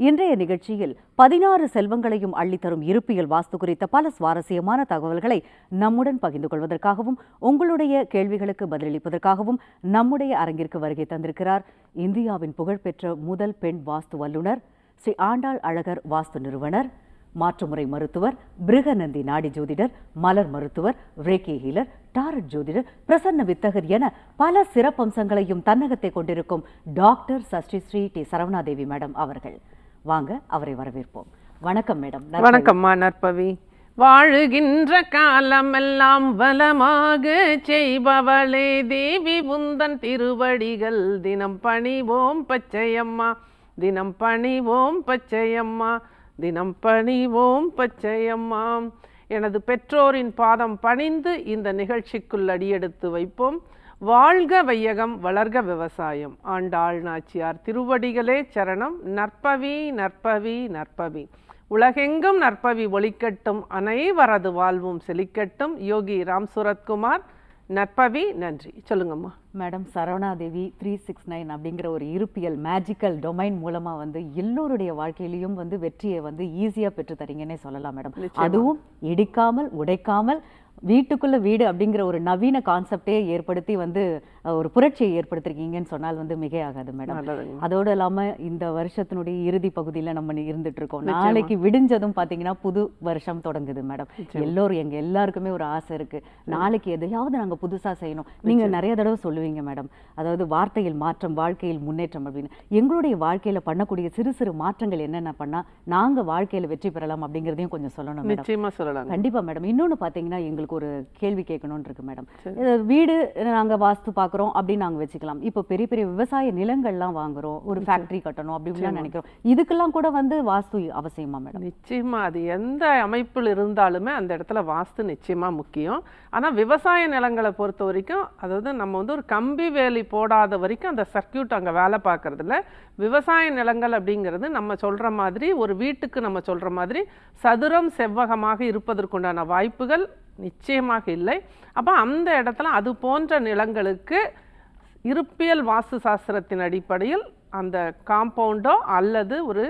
இன்றைய நிகழ்ச்சியில் பதினாறு செல்வங்களையும் அள்ளித்தரும் இருப்பியல் வாஸ்து குறித்த பல சுவாரஸ்யமான தகவல்களை நம்முடன் பகிர்ந்து கொள்வதற்காகவும் உங்களுடைய கேள்விகளுக்கு பதிலளிப்பதற்காகவும் நம்முடைய அரங்கிற்கு வருகை தந்திருக்கிறார் இந்தியாவின் புகழ்பெற்ற முதல் பெண் வாஸ்து வல்லுனர் ஸ்ரீ ஆண்டாள் அழகர் வாஸ்து நிறுவனர் மாற்றுமுறை மருத்துவர் பிருகநந்தி நாடி ஜோதிடர் மலர் மருத்துவர் ரேகே ஹீலர் டாரட் ஜோதிடர் பிரசன்ன வித்தகர் என பல சிறப்பம்சங்களையும் தன்னகத்தை கொண்டிருக்கும் doctor Sashti Sri D Saravanadevi madam அவர்கள். வாங்க அவரை வரவேற்போம். வணக்கம் மேடம். வணக்கம்மா நற்பவி. வாழுகின்ற காலமெல்லாம் வளமாக செய்பவளே தேவி உந்தன் திருவடிகள். தினம் பணிவோம் பச்சையம்மா. தினம் பணிவோம் பச்சையம்மா. தினம் பணிவோம் பச்சையம்மா. எனது பெற்றோரின் பாதம் பணிந்து இந்த நிகழ்ச்சிக்குள் அடியெடுத்து வைப்போம். வாழ்க வையகம் வளர்க விவசாயம். ஆண்டாள் நாச்சியார் திருவடிகளே சரணம். நற்பவி நற்பவி நற்பவி. உலகெங்கும் நற்பவி ஒளிக்கட்டும். அனைவரது வாழ்வும் செழிக்கட்டும். யோகி ராம் சுரத்குமார் நற்பவி நன்றி. சொல்லுங்கம்மா. Madam Saravanadevi three six nine அப்படிங்கிற ஒரு இருப்பியல் மேஜிக்கல் டொமைன் மூலமா வந்து எல்லோருடைய வாழ்க்கையிலையும் வந்து வெற்றியை வந்து ஈஸியா பெற்று தரீங்கன்னே சொல்லலாம் மேடம். அதுவும் இடிக்காமல் உடைக்காமல் வீட்டுக்குள்ளே வீடு அப்படிங்கிற ஒரு நவீன கான்செப்டே ஏற்படுத்தி வந்து ஒரு புரட்சியை ஏற்படுத்திருக்கீங்கன்னு சொன்னால் வந்து மிகையாகாது மேடம். அதோடு இல்லாம இந்த வருஷத்தினுடைய இறுதி பகுதியில நம்ம இருந்துட்டு இருக்கோம் நாளைக்கு விடிஞ்சதும் பாத்தீங்கன்னா புது வருஷம் தொடங்குது மேடம். எல்லோரும் எங்க எல்லாருக்குமே ஒரு ஆசை இருக்கு. நாளைக்கு எதையாவது நாங்க புதுசா செய்யணும். நீங்க நிறைய தடவை சொல்லுவீங்க மேடம். அதாவது வார்த்தையில் மாற்றம் வாழ்க்கையில் முன்னேற்றம் அப்படின்னு. எங்களுடைய வாழ்க்கையில பண்ணக்கூடிய சிறு சிறு மாற்றங்கள் என்னென்ன பண்ணா நாங்க வாழ்க்கையில வெற்றி பெறலாம் அப்படிங்கறதையும் கொஞ்சம் சொல்லணும் மேடம். நிச்சயமா சொல்லலாங்க. கண்டிப்பா மேடம். இன்னொன்னு பாத்தீங்கன்னா எங்களுக்கு ஒரு கேள்வி கேட்கணும்னு இருக்கு மேடம். வீடு நாங்க வாஸ்து பாக்குறோம் அப்படின்னு நாங்க வச்சுக்கலாம். இப்போ பெரிய பெரிய விவசாய நிலங்கள்லாம் வாங்குறோம். ஒரு ஃபேக்டரி கட்டணும் அப்படின்லாம் நினைக்கிறோம். இதுக்கெல்லாம் கூட வந்து வாஸ்து அவசியமா மேடம்? நிச்சயமா. அது எந்த அமைப்பில் இருந்தாலுமே அந்த இடத்துல வாஸ்து நிச்சயமா முக்கியம். ஆனா விவசாய நிலங்களை பொறுத்த வரைக்கும் அதாவது நம்ம வந்து ஒரு கம்பி வேலி போடாத வரைக்கும் அந்த சர்க்கியூட் அங்க வேலை பார்க்கறதுல விவசாய நிலங்கள் அப்படிங்கிறது நம்ம சொல்ற மாதிரி ஒரு வீட்டுக்கு நம்ம சொல்ற மாதிரி சதுரம் செவ்வகமாக இருப்பதற்குண்டான வாய்ப்புகள் நிச்சயமாக இல்லை. அப்போ அந்த இடத்துல அது போன்ற நிலங்களுக்கு இருப்பியல் வாஸ்து சாஸ்திரத்தின் அடிப்படையில் அந்த காம்பவுண்டோ அல்லது ஒரு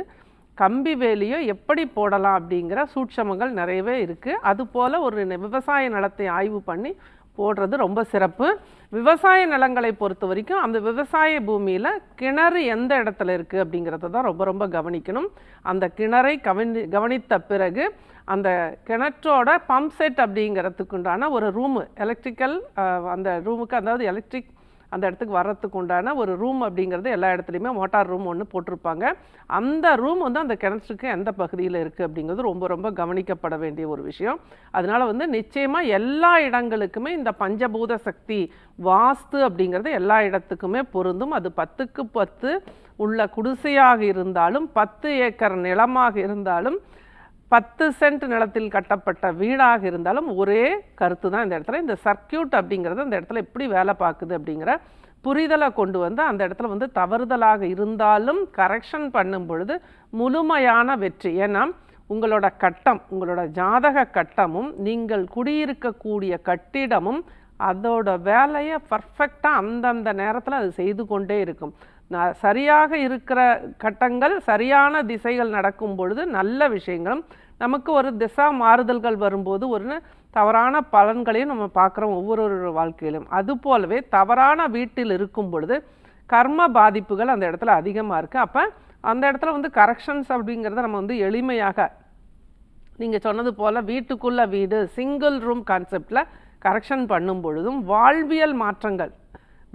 கம்பி வேலியோ எப்படி போடலாம் அப்படிங்கிற சூட்சமங்கள் நிறையவே இருக்குது அதுபோல் ஒரு விவசாய நிலத்தை ஆய்வு பண்ணி போடுறது ரொம்ப சிறப்பு. விவசாய நிலங்களை பொறுத்த வரைக்கும் அந்த விவசாய பூமியில் கிணறு எந்த இடத்துல இருக்குது அப்படிங்கிறத தான் ரொம்ப ரொம்ப கவனிக்கணும். அந்த கிணறை கவனி கவனித்த பிறகு அந்த கிணற்றோட பம்ப் செட் அப்படிங்கிறதுக்கு உண்டான ஒரு ரூமு எலக்ட்ரிக்கல் அந்த ரூமுக்கு அதாவது எலக்ட்ரிக் அந்த இடத்துக்கு வர்றதுக்கு உண்டான ஒரு ரூம் அப்படிங்கிறது எல்லா இடத்துலையுமே மோட்டார் ரூம் ஒன்று போட்டிருப்பாங்க. அந்த ரூம் வந்து அந்த கிணற்றுக்கு எந்த பகுதியில் இருக்குது அப்படிங்கிறது ரொம்ப ரொம்ப கவனிக்கப்பட வேண்டிய ஒரு விஷயம். அதனால வந்து நிச்சயமாக எல்லா இடங்களுக்குமே இந்த பஞ்சபூத சக்தி வாஸ்து அப்படிங்கிறது எல்லா இடத்துக்குமே பொருந்தும். அது பத்துக்கு பத்து உள்ள குடிசையாக இருந்தாலும் பத்து ஏக்கர் நிலமாக இருந்தாலும் பத்து சென்ட் நிலத்தில் கட்டப்பட்ட வீடாக இருந்தாலும் ஒரே கருத்து தான் இந்த இடத்துல. இந்த சர்க்கியூட் அப்படிங்கிறது அந்த இடத்துல எப்படி வேலை பார்க்குது அப்படிங்கிற புரிதலை கொண்டு வந்து அந்த இடத்துல வந்து தவறுதலாக இருந்தாலும் கரெக்ஷன் பண்ணும் பொழுது முழுமையான வெற்றி. ஏன்னா உங்களோட கட்டம் உங்களோட ஜாதக கட்டமும் நீங்கள் குடியிருக்கக்கூடிய கட்டிடமும் அதோட வேலையை பர்ஃபெக்டாக அந்தந்த நேரத்தில் அது செய்து கொண்டே இருக்கும். நான் சரியாக இருக்கிற கட்டங்கள் சரியான திசைகள் நடக்கும் பொழுது நல்ல விஷயங்களும் நமக்கு ஒரு திசா மாறுதல்கள் வரும்போது ஒரு தவறான பலன்களையும் நம்ம பார்க்குறோம் ஒவ்வொரு ஒரு வாழ்க்கையிலும். அது போலவே தவறான வீட்டில் இருக்கும் பொழுது கர்ம பாதிப்புகள் அந்த இடத்துல அதிகமாக இருக்குது அப்போ அந்த இடத்துல வந்து கரெக்ஷன்ஸ் அப்படிங்கிறத நம்ம வந்து எளிமையாக நீங்கள் சொன்னது போல் வீட்டுக்குள்ளே வீடு சிங்கிள் ரூம் கான்செப்டில் கரெக்ஷன் பண்ணும் பொழுதும் வாழ்வியல் மாற்றங்கள்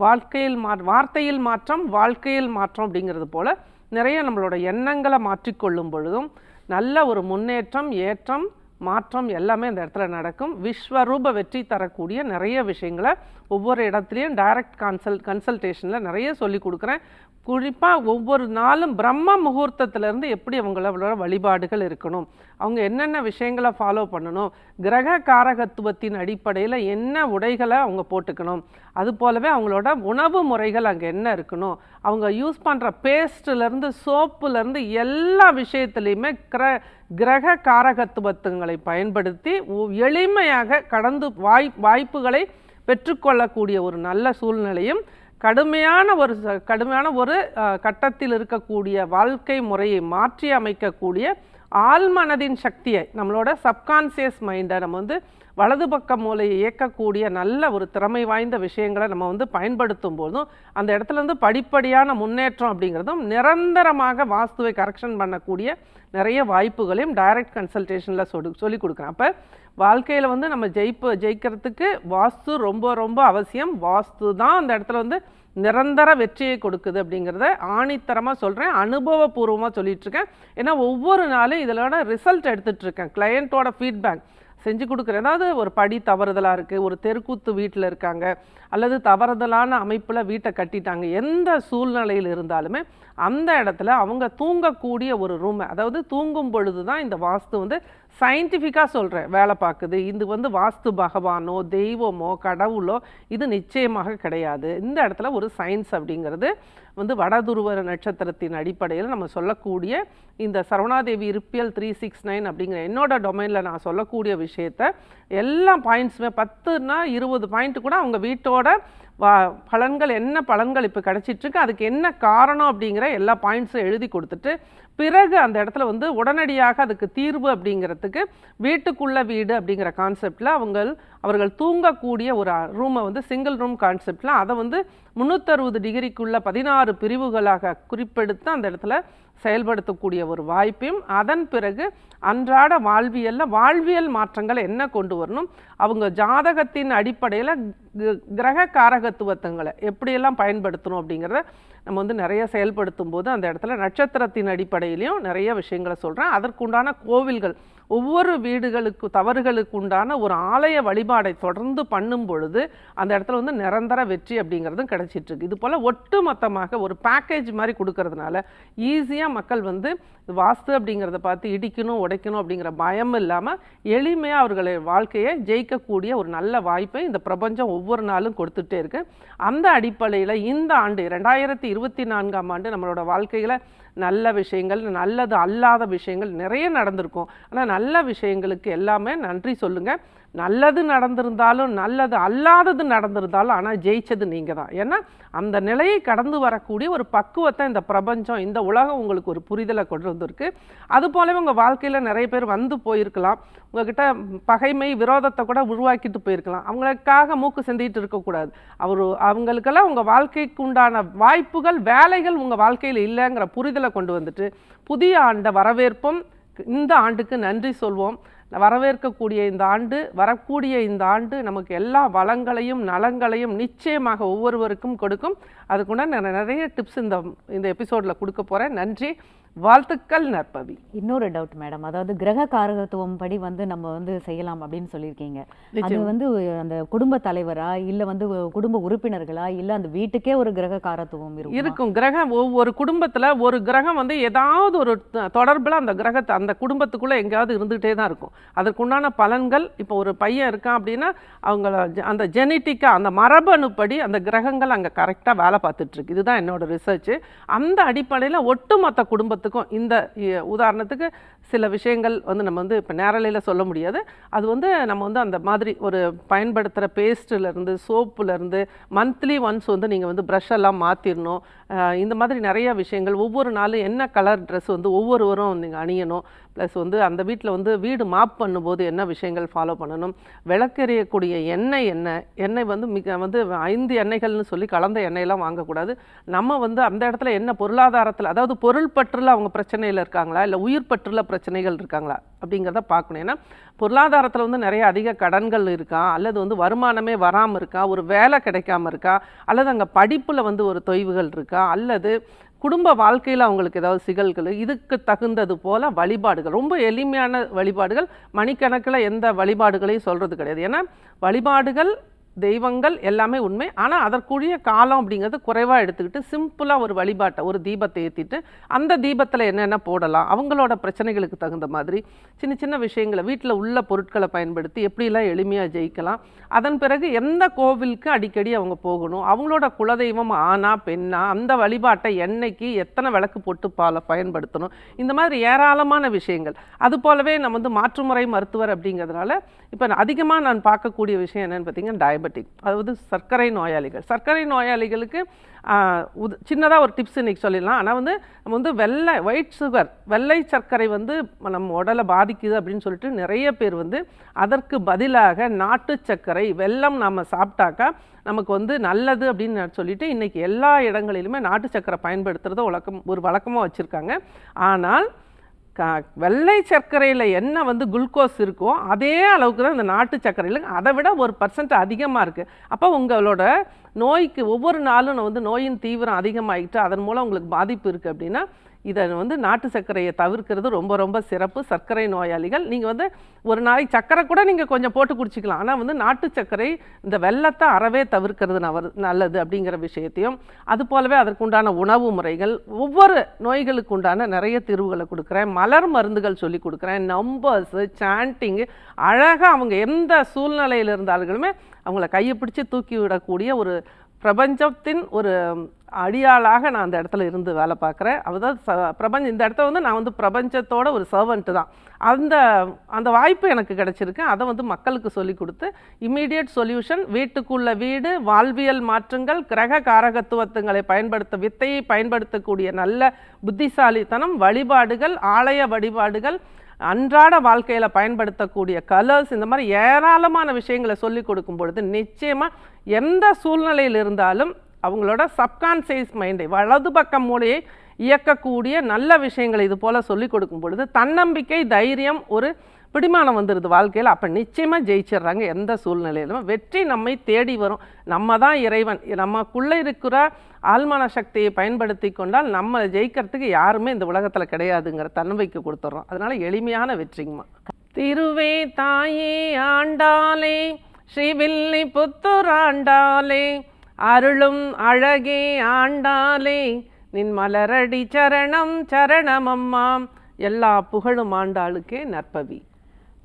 வாழ்க்கையில் மா வார்த்தையில் மாற்றம் வாழ்க்கையில் மாற்றம் அப்படிங்கிறது போல் நிறைய நம்மளோட எண்ணங்களை மாற்றிக்கொள்ளும் பொழுதும் நல்ல ஒரு முன்னேற்றம் ஏற்றம் மாற்றம் எல்லாமே அந்த இடத்துல நடக்கும். விஸ்வரூப வெற்றி தரக்கூடிய நிறைய விஷயங்களை ஒவ்வொரு இடத்துலையும் டைரக்ட் கன்சல் கன்சல்டேஷனில் நிறைய சொல்லி கொடுக்குறேன். குறிப்பாக ஒவ்வொரு நாளும் பிரம்ம முகூர்த்தத்திலேருந்து எப்படி அவங்களோட வழிபாடுகள் இருக்கணும்? அவங்க என்னென்ன விஷயங்களை ஃபாலோ பண்ணணும்? கிரக காரகத்துவத்தின் அடிப்படையில் என்ன உடைகளை அவங்க போட்டுக்கணும்? அது போலவே அவங்களோட உணவு முறைகள் அங்கே என்ன இருக்கணும்? அவங்க யூஸ் பண்ணுற பேஸ்ட்லேருந்து சோப்புலேருந்து எல்லா விஷயத்துலையுமே கிர கிரக காரகத்துவத்துங்களை பயன்படுத்தி எளிமையாக கடந்து வாய் வாய்ப்புகளை பெற்றுக்கொள்ளக்கூடிய ஒரு நல்ல சூழ்நிலையும் கடுமையான ஒரு கடுமையான ஒரு கட்டத்தில் இருக்கக்கூடிய வாழ்க்கை முறையை மாற்றி அமைக்கக்கூடிய ஆழ்மனதின் சக்தியை நம்மளோட சப்கான்சியஸ் மைண்டை நம்ம வந்து வலது பக்க மூலையை இயக்கக்கூடிய நல்ல ஒரு திறமை வாய்ந்த விஷயங்களை நம்ம வந்து பயன்படுத்தும் போதும் அந்த இடத்துலேருந்து படிப்படியான முன்னேற்றம் அப்படிங்கிறதும் நிரந்தரமாக வாஸ்துவை கரெக்ஷன் பண்ணக்கூடிய நிறைய வாய்ப்புகளையும் டைரக்ட் கன்சல்டேஷனில் சொல்லி சொல்லி கொடுக்குறேன். அப்போ வாழ்க்கையில் வந்து நம்ம ஜெயிப்பு ஜெயிக்கிறதுக்கு வாஸ்து ரொம்ப ரொம்ப அவசியம். வாஸ்து தான் அந்த இடத்துல வந்து நிரந்தர வெற்றியை கொடுக்குது அப்படிங்கிறத ஆணித்தரமாக சொல்கிறேன் அனுபவபூர்வமாக சொல்லிகிட்ருக்கேன் இருக்கேன் ஏன்னா ஒவ்வொரு நாளும் இதோட ரிசல்ட் எடுத்துகிட்ருக்கேன் கிளையண்ட்டோட ஃபீட்பேக் செஞ்சு கொடுக்குறேன் ஏதாவது ஒரு படி தவறுதலாக இருக்குது ஒரு தெருக்கூத்து வீட்டில் இருக்காங்க அல்லது தவறுதலான அமைப்பில் வீட்டை கட்டிட்டாங்க எந்த சூழ்நிலையில் இருந்தாலுமே அந்த இடத்துல அவங்க தூங்கக்கூடிய ஒரு ரூம் அதாவது தூங்கும் பொழுது தான் இந்த வாஸ்து வந்து சயின்டிஃபிக்காக சொல்கிறேன் வேலை பார்க்குது. இது வந்து வாஸ்து பகவானோ தெய்வமோ கடவுளோ இது நிச்சயமாக கிடையாது. இந்த இடத்துல ஒரு சயின்ஸ் அப்படிங்கிறது வந்து வடதுருவ நட்சத்திரத்தின் அடிப்படையில் நம்ம சொல்லக்கூடிய இந்த சரவணாதேவி இருப்பியல் த்ரீ சிக்ஸ் நைன் அப்படிங்கிற என்னோட டொமைனில் நான் சொல்லக்கூடிய விஷயத்த எல்லா பாயிண்ட்ஸுமே பத்துனா இருபது பாயிண்ட் கூட அவங்க வீட்டோட வா பலன்கள் என்ன பலன்கள் இப்போ கிடச்சிட்ருக்கு அதுக்கு என்ன காரணம் அப்படிங்கிற எல்லா பாயிண்ட்ஸும் எழுதி கொடுத்துட்டு பிறகு அந்த இடத்துல வந்து உடனடியாக அதுக்கு தீர்வு அப்படிங்கிறதுக்கு வீட்டுக்குள்ள வீடு அப்படிங்கிற கான்செப்டில் அவங்க அவர்கள் தூங்கக்கூடிய ஒரு ரூமை வந்து சிங்கிள் ரூம் கான்செப்டில் அதை வந்து முந்நூற்றறுபது டிகிரிக்குள்ள பதினாறு பிரிவுகளாக குறிப்பெடுத்து அந்த இடத்துல செயல்படுத்தக்கூடிய ஒரு வாய்ப்பையும் அதன் பிறகு அன்றாட வாழ்வியலில் வாழ்வியல் மாற்றங்களை என்ன கொண்டு வரணும் அவங்க ஜாதகத்தின் அடிப்படையில் கிரக காரகத்துவத்தங்களை எப்படியெல்லாம் பயன்படுத்தணும் அப்படிங்கிறத நம்ம வந்து நிறைய செயல்படுத்தும் போது அந்த இடத்துல நட்சத்திரத்தின் அடிப்படையிலையும் நிறைய விஷயங்களை சொல்கிறேன் அதற்குண்டான கோவில்கள் ஒவ்வொரு வீடுகளுக்கு தவறுகளுக்கு உண்டான ஒரு ஆலய வழிபாடை தொடர்ந்து பண்ணும் பொழுது அந்த இடத்துல வந்து நிரந்தர வெற்றி அப்படிங்கிறதும் கிடைச்சிட்டு இருக்கு இது போல் ஒட்டு மொத்தமாக ஒரு பேக்கேஜ் மாதிரி கொடுக்கறதுனால ஈஸியாக மக்கள் வந்து வாஸ்து அப்படிங்கிறத பார்த்து இடிக்கணும் உடைக்கணும் அப்படிங்கிற பயம் இல்லாமல் எளிமையாக அவர்களை வாழ்க்கையை ஜெயிக்கக்கூடிய ஒரு நல்ல வாய்ப்பை இந்த பிரபஞ்சம் ஒவ்வொரு நாளும் கொடுத்துட்டே இருக்கு. அந்த அடிப்படையில் இந்த ஆண்டு ரெண்டாயிரத்தி இருபத்தி நான்காம் ஆண்டு நம்மளோட வாழ்க்கையில் நல்ல விஷயங்கள் நல்லது அல்லாத விஷயங்கள் நிறைய நடந்திருக்கும். ஆனால் நல்ல விஷயங்களுக்கு எல்லாமே நன்றி சொல்லுங்கள் நல்லது நடந்திருந்தாலும் நல்லது அல்லாதது நடந்திருந்தாலும் ஆனால் ஜெயிச்சது நீங்கள் தான் ஏன்னா அந்த நிலையை கடந்து வரக்கூடிய ஒரு பக்குவத்தை இந்த பிரபஞ்சம் இந்த உலகம் உங்களுக்கு ஒரு புரிதலை கொண்டு வந்திருக்கு. அது போலவே உங்கள் வாழ்க்கையில் நிறைய பேர் வந்து போயிருக்கலாம். உங்ககிட்ட பகைமை விரோதத்தை கூட உருவாக்கிட்டு போயிருக்கலாம். அவங்களுக்காக மூக்கு சிந்திட்டு இருக்கக்கூடாது. அவர் அவங்களுக்கெல்லாம் உங்கள் வாழ்க்கைக்கு உண்டான வாய்ப்புகள் வேலைகள் உங்கள் வாழ்க்கையில் இல்லைங்கிற புரிதலை கொண்டு வந்துட்டு புதிய ஆண்டை வரவேற்பும் இந்த ஆண்டுக்கு நன்றி சொல்வோம். வரவேற்கக்கூடிய இந்த ஆண்டு வரக்கூடிய இந்த ஆண்டு நமக்கு எல்லா வளங்களையும் நலங்களையும் நிச்சயமாக ஒவ்வொருவருக்கும் கொடுக்கும். அதுக்குண்டான நிறைய டிப்ஸ் இந்த இந்த எபிசோடில் கொடுக்க போகிறேன் நன்றி. வாழ்த்துக்கள் நற்பவி. இன்னொரு டவுட் மேடம் அதாவது கிரக காரகத்துவம் படி வந்து நம்ம வந்து செய்யலாம் அப்படின்னு சொல்லியிருக்கீங்க. அது. வந்து அந்த குடும்ப தலைவரா இல்ல வந்து குடும்ப உறுப்பினர்களா இல்ல அந்த வீட்டுக்கே ஒரு கிரக காரத்துவம் இருக்கும்? இருக்கும். கிரகம் ஒவ்வொரு குடும்பத்துல ஒரு கிரகம் வந்து ஏதாவது ஒரு தொடர்புல அந்த கிரகத்தை அந்த குடும்பத்துக்குள்ள எங்கேயாவது இருந்துகிட்டே தான் இருக்கும். அதற்குண்டான பலன்கள் இப்போ ஒரு பையன் இருக்கான் அப்படின்னா அவங்கள அந்த ஜெனட்டிக்கா அந்த மரபணுப்படி அந்த கிரகங்கள் அங்க கரெக்டா வேலை பார்த்துட்டு இருக்கு. இதுதான் என்னோட ரிசர்ச் அந்த அடிப்படையில ஒட்டுமொத்த குடும்பத்துக்கும் இந்த உதாரணத்துக்கு சில விஷயங்கள் வந்து நம்ம வந்து இப்போ நேரலையில் சொல்ல முடியாது. அது வந்து நம்ம வந்து அந்த மாதிரி ஒரு பயன்படுத்துகிற பேஸ்ட்டுலேருந்து சோப்புலேருந்து மந்த்லி ஒன்ஸ் வந்து நீங்கள் வந்து ப்ரஷ் எல்லாம் மாற்றிடணும் இந்த மாதிரி நிறைய விஷயங்கள். ஒவ்வொரு நாளும் என்ன கலர் ட்ரெஸ் வந்து ஒவ்வொருவரும் நீங்கள் அணியணும். ப்ளஸ் வந்து அந்த வீட்டில் வந்து வீடு மாப் பண்ணும்போது என்ன விஷயங்கள் ஃபாலோ பண்ணணும். விளக்கெறியக்கூடிய எண்ணெய் என்ன? எண்ணெய் வந்து மிக வந்து ஐந்து எண்ணெய்கள்னு சொல்லி கலந்த எண்ணெயெல்லாம் வாங்கக்கூடாது. நம்ம வந்து அந்த இடத்துல என்ன பொருளாதாரத்தில் அதாவது பொருள் பற்றுல அவங்க பிரச்சனையில் இருக்காங்களா? இல்லை உயிர் பற்றுல பிரச்சனைகள் இருக்காங்களா அப்படிங்கிறத பார்க்கணும். ஏன்னா பொருளாதாரத்தில் வந்து நிறைய அதிக கடன்கள் இருக்கா? அல்லது வந்து வருமானமே வராமல் இருக்கா? ஒரு வேலை கிடைக்காம இருக்கா? அல்லது அங்கே படிப்பில் வந்து ஒரு தொய்வுகள் இருக்கா? அல்லது குடும்ப வாழ்க்கையில் அவங்களுக்கு ஏதாவது சிகல்கள்? இதுக்கு தகுந்தது போல் வழிபாடுகள். ரொம்ப எளிமையான வழிபாடுகள். மணிக்கணக்கில் எந்த வழிபாடுகளையும் சொல்கிறது கிடையாது. ஏன்னா வழிபாடுகள் தெய்வங்கள் எல்லாமே உண்மை. ஆனால் அதற்குரிய காலம் அப்படிங்கிறது குறைவாக எடுத்துக்கிட்டு சிம்பிளாக ஒரு வழிபாட்டை ஒரு தீபத்தை ஏற்றிட்டு அந்த தீபத்தில் என்னென்ன போடலாம் அவங்களோட பிரச்சனைகளுக்கு தகுந்த மாதிரி சின்ன சின்ன விஷயங்களை வீட்டில் உள்ள பொருட்களை பயன்படுத்தி எப்படிலாம் எளிமையாக ஜெயிக்கலாம் அதன் பிறகு எந்த கோவிலுக்கு அடிக்கடி அவங்க போகணும் அவங்களோட குலதெய்வம் ஆனா பெண்ணா அந்த வழிபாட்டை என்னைக்கு எத்தனை விளக்கு போட்டு பால பயன்படுத்தணும் இந்த மாதிரி ஏராளமான விஷயங்கள். அது போலவே நம்ம வந்து மாற்றுமுறை மருத்துவர் அப்படிங்கிறதுனால இப்போ அதிகமாக நான் பார்க்கக்கூடிய விஷயம் என்னென்னு பார்த்தீங்கன்னா டயபெட்டிக் அதாவது சர்க்கரை நோயாளிகள். சர்க்கரை நோயாளிகளுக்கு சின்னதாக ஒரு டிப்ஸ் இன்னைக்கு சொல்லிடலாம். ஆனால் வந்து நம்ம வந்து வெள்ளை ஒயிட் சுகர் வெள்ளை சர்க்கரை வந்து நம்ம உடலை பாதிக்குது அப்படின்னு சொல்லிட்டு நிறைய பேர் வந்து அதற்கு பதிலாக நாட்டு சர்க்கரை வெல்லம் நாம் சாப்பிட்டாக்கா நமக்கு வந்து நல்லது அப்படின்னு சொல்லிட்டு இன்றைக்கி எல்லா இடங்களிலுமே நாட்டு சர்க்கரை பயன்படுத்துகிறத வழக்கம் ஒரு வழக்கமாக வச்சுருக்காங்க. ஆனால் க வெள்ளை சர்க்கரையில் என்ன வந்து குளுக்கோஸ் இருக்கோ அதே அளவுக்கு தான் இந்த நாட்டு சர்க்கரையில் அதை விட ஒரு பர்சன்ட் அதிகமாக இருக்குது அப்போ உங்களோட நோய்க்கு ஒவ்வொரு நாளும் வந்து நோயின் தீவிரம் அதிகமாகிட்டு அதன் மூலம் உங்களுக்கு பாதிப்பு இருக்குது அப்படின்னா இதை வந்து நாட்டு சர்க்கரையை தவிர்க்கிறது ரொம்ப ரொம்ப சிறப்பு. சர்க்கரை நோயாளிகள் நீங்கள் வந்து ஒரு நாளைக்கு சர்க்கரை கூட நீங்கள் கொஞ்சம் போட்டு குடிச்சிக்கலாம். ஆனால் வந்து நாட்டு சர்க்கரை இந்த வெள்ளத்தை அறவே தவிர்க்கிறது நல்லது அப்படிங்கிற விஷயத்தையும் அது போலவே அதற்குண்டான உணவு முறைகள் ஒவ்வொரு நோய்களுக்கு உண்டான நிறைய தீர்வுகளை கொடுக்குறேன். மலர் மருந்துகள் சொல்லி கொடுக்குறேன். நம்பர்ஸு சாண்டிங்கு அழகாக அவங்க எந்த சூழ்நிலையில் இருந்தாலுமே அவங்கள கையை பிடிச்சி தூக்கி விடக்கூடிய ஒரு பிரபஞ்சத்தின் ஒரு அடியாளாக நான் அந்த இடத்துல இருந்து வேலை பார்க்குறேன். அதாவது ச பிரபஞ்சம் இந்த இடத்த வந்து நான் வந்து பிரபஞ்சத்தோட ஒரு சர்வெண்ட்டு தான். அந்த அந்த வாய்ப்பு எனக்கு கிடச்சிருக்கு. அதை வந்து மக்களுக்கு சொல்லி கொடுத்து இம்மீடியட் சொல்யூஷன் வீட்டுக்குள்ள வீடு வாழ்வியல் மாற்றங்கள் கிரக காரகத்துவத்துங்களை பயன்படுத்த வித்தையை பயன்படுத்தக்கூடிய நல்ல புத்திசாலித்தனம் வழிபாடுகள் ஆலய வழிபாடுகள் அன்றாட வாழ்க்கையில் பயன்படுத்தக்கூடிய கலர்ஸ் இந்த மாதிரி ஏராளமான விஷயங்களை சொல்லி கொடுக்கும் பொழுது நிச்சயமாக எந்த சூழ்நிலையில் இருந்தாலும் அவங்களோட சப்கான்சியஸ் மைண்டை வலது பக்கம் மூலையை இயக்கக்கூடிய நல்ல விஷயங்களை இது போல் சொல்லி கொடுக்கும் பொழுது தன்னம்பிக்கை தைரியம் ஒரு பிடிமானம் வந்துடுது வாழ்க்கையில். அப்போ நிச்சயமாக ஜெயிச்சிடுறாங்க எந்த சூழ்நிலையிலும். வெற்றி நம்மை தேடி வரும். நம்ம தான் இறைவன். நமக்குள்ளே இருக்கிற ஆழ்மான சக்தியை பயன்படுத்தி கொண்டால் நம்ம ஜெயிக்கிறதுக்கு யாருமே இந்த உலகத்தில் கிடையாதுங்கிற தன்னம்பிக்கை கொடுத்துட்றோம் அதனால் எளிமையான வெற்றிங்கம்மா. திருவே தாயே ஆண்டாலே ஸ்ரீவில்லி புத்துராண்டாலே அருளும் அழகே ஆண்டாலே நின் மலரடி சரணம் சரணமம்மாம் எல்லா புகழும் ஆண்டாளுக்கே நற்பவி.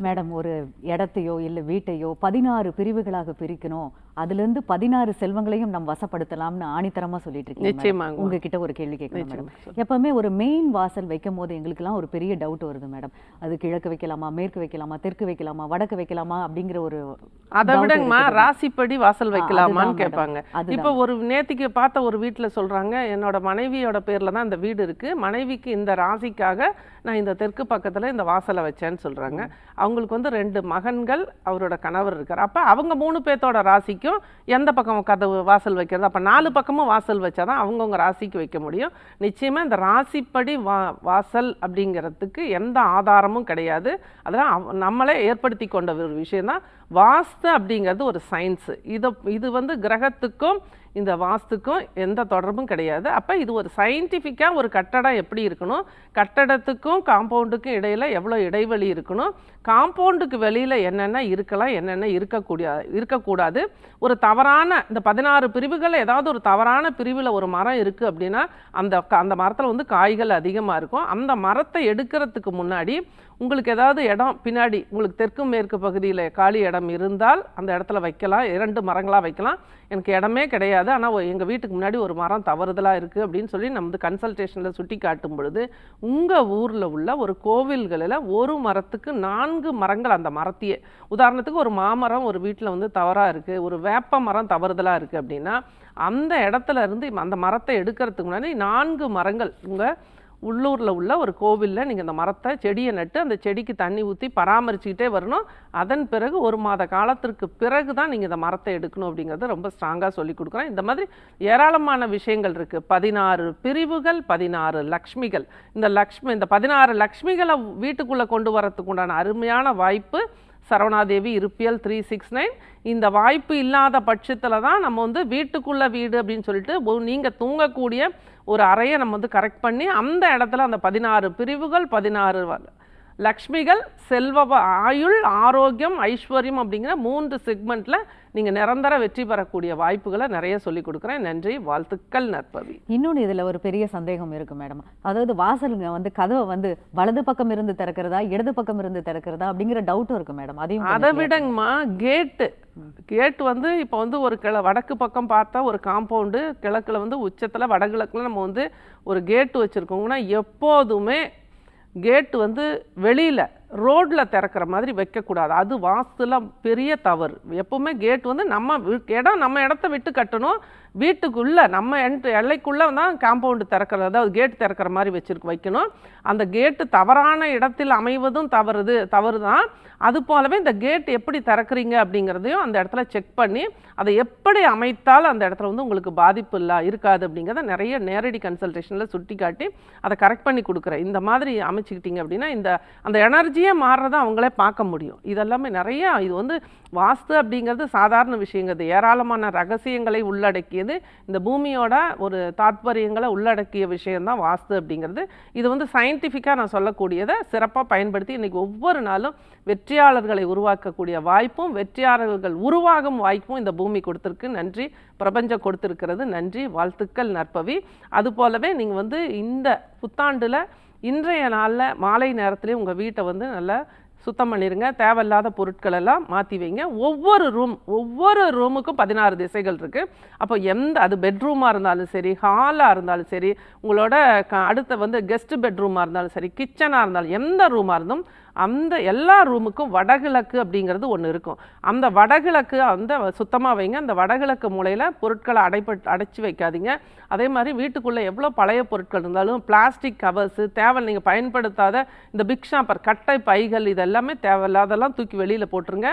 மேடம் ஒரு இடத்தையோ இல்லை வீட்டையோ பதினாறு பிரிவுகளாக பிரிக்கணும். அதுலேருந்து பதினாறு செல்வங்களையும் நம்ம வசப்படுத்தலாம்னு ஆணித்தரமா சொல்லிட்டு இருக்கீங்க. உங்ககிட்ட ஒரு கேள்வி கேட்கணும் மேடம். எப்பவுமே ஒரு மெயின் வாசல் வைக்கும் போது எங்களுக்கெல்லாம் ஒரு பெரிய டவுட் வருது மேடம் அது கிழக்கு வைக்கலாமா மேற்கு வைக்கலாமா தெற்கு வைக்கலாமா வடக்கு வைக்கலாமா அப்படிங்கிற ஒரு அதை விடங்கம்மா இருக்குது. ராசிப்படி வாசல் வைக்கலாமான்னு கேட்பாங்க. அதுதான். இப்போ ஒரு நேத்திக்கு பார்த்த ஒரு வீட்டில் சொல்றாங்க என்னோட மனைவியோட பேர்ல தான் இந்த வீடு இருக்கு மனைவிக்கு இந்த ராசிக்காக நான் இந்த தெற்கு பக்கத்துல இந்த வாசலை வச்சேன்னு சொல்றாங்க அவங்களுக்கு வந்து ரெண்டு மகன்கள் அவரோட கணவர் இருக்கார் அப்ப அவங்க மூணு பேர்த்தோட ராசிக்கும் எந்த பக்கம் கதவு வாசல் வைக்கிறது? அப்போ நாலு பக்கமும் வாசல் வச்சாதான் அவங்கவுங்க ராசிக்கு வைக்க முடியும். நிச்சயமாக இந்த ராசிப்படி வா வாசல் அப்படிங்கிறதுக்கு எந்த ஆதாரமும் கிடையாது. அதெல்லாம் அவ- நம்மளே ஏற்படுத்தி கொண்ட ஒரு விஷயம்தான். வாஸ்து அப்படிங்கிறது ஒரு சயின்ஸு இதை இது வந்து கிரகத்துக்கும் இந்த வாஸ்துக்கும் எந்த தொடர்பும் கிடையாது. அப்போ இது ஒரு சயின்டிஃபிக்காக ஒரு கட்டடம் எப்படி இருக்கணும்? கட்டடத்துக்கும் காம்பவுண்டுக்கும் இடையில் எவ்வளோ இடைவெளி இருக்கணும்? காம்பவுண்டுக்கு வெளியில் என்னென்ன இருக்கலாம் என்னென்ன இருக்கக்கூடிய இருக்கக்கூடாது? ஒரு தவறான இந்த பதினாறு பிரிவுகள் ஏதாவது ஒரு தவறான பிரிவில் ஒரு மரம் இருக்குது அப்படின்னா அந்த க- அந்த மரத்தில் வந்து காய்கள் அதிகமாக இருக்கும். அந்த மரத்தை எடுக்கிறதுக்கு முன்னாடி உங்களுக்கு ஏதாவது இடம் பின்னாடி உங்களுக்கு தெற்கு மேற்கு பகுதியில் காலி இடம் இருந்தால் அந்த இடத்துல வைக்கலாம். இரண்டு மரங்களாக வைக்கலாம். எனக்கு இடமே கிடையாது. ஆனால் எங்கள் வீட்டுக்கு முன்னாடி ஒரு மரம் தவறுதலாக இருக்குது அப்படின்னு சொல்லி நம்ம வந்து கன்சல்டேஷனில் சுட்டி காட்டும் பொழுது உங்கள் ஊரில் உள்ள ஒரு கோவில்களில் ஒரு மரத்துக்கு நான்கு மரங்கள் அந்த மரத்தையே. உதாரணத்துக்கு ஒரு மாமரம் ஒரு வீட்டில் வந்து தவறாக இருக்குது ஒரு வேப்ப மரம் தவறுதலாக இருக்குது அப்படின்னா அந்த இடத்துல இருந்து அந்த மரத்தை எடுக்கிறதுக்கு முன்னாடி நான்கு மரங்கள் உங்கள் உள்ளூரில் உள்ள ஒரு கோவிலில் நீங்கள் இந்த மரத்தை செடியை நட்டு அந்த செடிக்கு தண்ணி ஊற்றி பராமரிச்சுக்கிட்டே வரணும். அதன் பிறகு ஒரு மாத காலத்திற்கு பிறகு தான் நீங்கள் இந்த மரத்தை எடுக்கணும் அப்படிங்கிறத ரொம்ப ஸ்ட்ராங்காக சொல்லி கொடுக்குறேன். இந்த மாதிரி ஏராளமான விஷயங்கள் இருக்குது பதினாறு பிரிவுகள் பதினாறு லக்ஷ்மிகள். இந்த லக்ஷ்மி இந்த பதினாறு லக்ஷ்மிகளை வீட்டுக்குள்ளே கொண்டு வரத்துக்கு உண்டான அருமையான வாய்ப்பு சரவணாதேவி இருப்பியல் த்ரீ சிக்ஸ் நைன் இந்த வாய்ப்பு இல்லாத பட்சத்தில் தான் நம்ம வந்து வீட்டுக்குள்ளே வீடு அப்படின்னு சொல்லிட்டு நீங்கள் தூங்கக்கூடிய ஒரு அறையை நம்ம வந்து கரெக்ட் பண்ணி அந்த இடத்துல அந்த பதினாறு பிரிவுகள் பதினாறு லக்ஷ்மிகள் செல்வ ஆயுள் ஆரோக்கியம் ஐஸ்வர்யம் அப்படிங்கிற மூன்று செக்மெண்ட்ல நீங்க நிரந்தர வெற்றி பெறக்கூடிய வாய்ப்புகளை நிறைய சொல்லி கொடுக்குறேன். நன்றி வாழ்த்துக்கள் நற்பவி. இன்னொன்று இதில் ஒரு பெரிய சந்தேகம் இருக்கு மேடம். அதாவது வாசலுங்க வந்து கதவை வந்து வலது பக்கம் இருந்து திறக்கிறதா இடது பக்கம் இருந்து திறக்கிறதா அப்படிங்கிற டவுட்டும் இருக்கு மேடம். அதையும் அதை விடங்கம்மா. கேட்டு கேட் வந்து இப்போ வந்து ஒரு கிழ வடக்கு பக்கம் பார்த்தா ஒரு காம்பவுண்டு கிழக்குல வந்து உச்சத்துல வடகிழக்குல நம்ம வந்து ஒரு கேட்டு வச்சுருக்கோங்கன்னா எப்போதுமே கேட்டு வந்து வெளியில் ரோட்டில் திறக்கிற மாதிரி வைக்கக்கூடாது. அது வாஸ்துல பெரிய தவறு. எப்பவுமே கேட் வந்து நம்ம இடம் நம்ம இடத்த விட்டு கட்டணும். வீட்டுக்குள்ள நம்ம என்ட்ரு எல்லைக்குள்ளே தான் காம்பவுண்டு திறக்கிறது அதாவது கேட் திறக்கிற மாதிரி வச்சிருக்கு வைக்கணும். அந்த கேட்டு தவறான இடத்தில் அமைவதும் தவறுது தவறு தான் அது போலவே இந்த கேட் எப்படி திறக்கிறீங்க அப்படிங்கிறதையும் அந்த இடத்துல செக் பண்ணி அதை எப்படி அமைத்தால் அந்த இடத்துல வந்து உங்களுக்கு பாதிப்பு இல்லை இருக்காது அப்படிங்கிறத நிறைய நேரடி கன்சல்டேஷனில் சுட்டி காட்டி அதை கரெக்ட் பண்ணி கொடுக்குறேன். இந்த மாதிரி அமைச்சிக்கிட்டீங்க அப்படின்னா இந்த அந்த எனர்ஜி எனர்ஜியே மாறுறதை அவங்களே பார்க்க முடியும். இதெல்லாமே நிறைய இது வந்து வாஸ்து அப்படிங்கிறது சாதாரண விஷயங்கிறது ஏராளமான ரகசியங்களை உள்ளடக்கியது. இந்த பூமியோட ஒரு தாத்பரியங்களை உள்ளடக்கிய விஷயந்தான் வாஸ்து அப்படிங்கிறது. இது வந்து சயின்டிஃபிக்காக நான் சொல்லக்கூடியதை சிறப்பாக பயன்படுத்தி இன்றைக்கி ஒவ்வொரு நாளும் வெற்றியாளர்களை உருவாக்கக்கூடிய வாய்ப்பும் வெற்றியாளர்கள் உருவாகும் வாய்ப்பும் இந்த பூமி கொடுத்துருக்கு. நன்றி. பிரபஞ்சம் கொடுத்துருக்கிறது. நன்றி. வாழ்த்துக்கள் நற்பவி. அது போலவே நீங்கள் வந்து இந்த புத்தாண்டில் இன்றைய நாளில் மாலை நேரத்துலேயும் உங்கள் வீட்டை வந்து நல்லா சுத்தம் பண்ணிடுங்க தேவையில்லாத பொருட்கள் எல்லாம் மாற்றி வைங்க. ஒவ்வொரு ரூம் ஒவ்வொரு ரூமுக்கும் பதினாறு திசைகள் இருக்குது அப்போ எந்த அது பெட்ரூமாக இருந்தாலும் சரி ஹாலாக இருந்தாலும் சரி உங்களோட க அடுத்த வந்து கெஸ்ட் பெட்ரூமாக இருந்தாலும் சரி கிச்சனாக இருந்தாலும் எந்த ரூமாக இருந்தும் அந்த எல்லா ரூமுக்கும் வடகிழக்கு அப்படிங்கிறது ஒன்று இருக்கும். அந்த வடகிழக்கு அந்த சுத்தமாக வைங்க. அந்த வடகிழக்கு மூலையில் பொருட்களை அடைப்பட்டு அடைச்சி வைக்காதீங்க. அதே மாதிரி வீட்டுக்குள்ளே எவ்வளோ பழைய பொருட்கள் இருந்தாலும் பிளாஸ்டிக் கவர்ஸு தேவை நீங்கள் பயன்படுத்தாத இந்த பிக் ஷாப்பர் கட்டை பைகள் இதெல்லாமே தேவையில்லாதெல்லாம் தூக்கி வெளியில் போட்டுருங்க.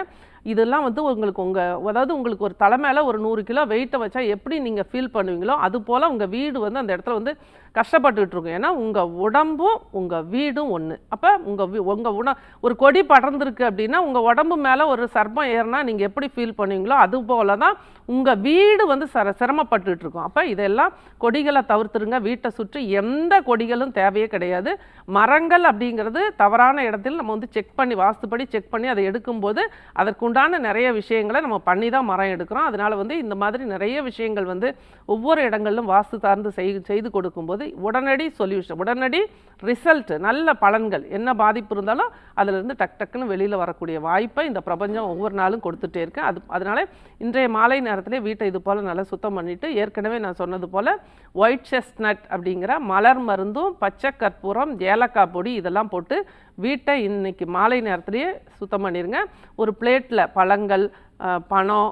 இதெல்லாம் வந்து உங்களுக்கு உங்கள் அதாவது உங்களுக்கு ஒரு தலை மேலே ஒரு நூறு கிலோ வெயிட்டை வச்சா எப்படி நீங்கள் ஃபீல் பண்ணுவீங்களோ அது போல் உங்கள் வீடு வந்து அந்த இடத்துல வந்து கஷ்டப்பட்டுக்கிட்டு இருக்கும். ஏன்னா உங்கள் உடம்பும் உங்கள் வீடும் ஒன்று அப்போ உங்கள் உங்கள் உண ஒரு கொடி படர்ந்துருக்கு அப்படின்னா உங்கள் உடம்பு மேலே ஒரு சர்மம் ஏறினா நீங்கள் எப்படி ஃபீல் பண்ணுவீங்களோ அது போல தான் உங்கள் வீடு வந்து சர சிரமப்பட்டுட்டு இருக்கும். அப்போ இதெல்லாம் கொடிகளை தவிர்த்துருங்க. வீட்டை சுற்றி எந்த கொடிகளும் தேவையே கிடையாது. மரங்கள் அப்படிங்கிறது தவறான இடத்தில் நம்ம வந்து செக் பண்ணி வாஸ்துப்படி செக் பண்ணி அதை எடுக்கும்போது உண்டான நிறைய விஷயங்களை நம்ம பண்ணி தான் மரம் எடுக்கிறோம். அதனால வந்து இந்த மாதிரி நிறைய விஷயங்கள் வந்து ஒவ்வொரு இடங்களிலும் வாஸ்து சார்ந்து செய் செய்து கொடுக்கும்போது உடனடி சொல்யூஷன் உடனடி ரிசல்ட் நல்ல பலன்கள் என்ன பாதிப்பு இருந்தாலும் அதிலிருந்து டக் டக்குன்னு வெளியில் வரக்கூடிய வாய்ப்பை இந்த பிரபஞ்சம் ஒவ்வொரு நாளும் கொடுத்துட்டே இருக்கு. அது அதனால இன்றைய மாலை நேரத்திலே வீட்டை இது போல் நல்லா சுத்தம் பண்ணிவிட்டு ஏற்கனவே நான் சொன்னது போல் ஒயிட் செஸ்ட்நட் அப்படிங்கிற மலர் மருந்தும் பச்சை கற்பூரம் ஏலக்காய் பொடி இதெல்லாம் போட்டு வீட்டை இன்றைக்கி மாலை நேரத்துலேயே சுத்தம் பண்ணிடுங்க ஒரு பிளேட்டில் பழங்கள் பணம்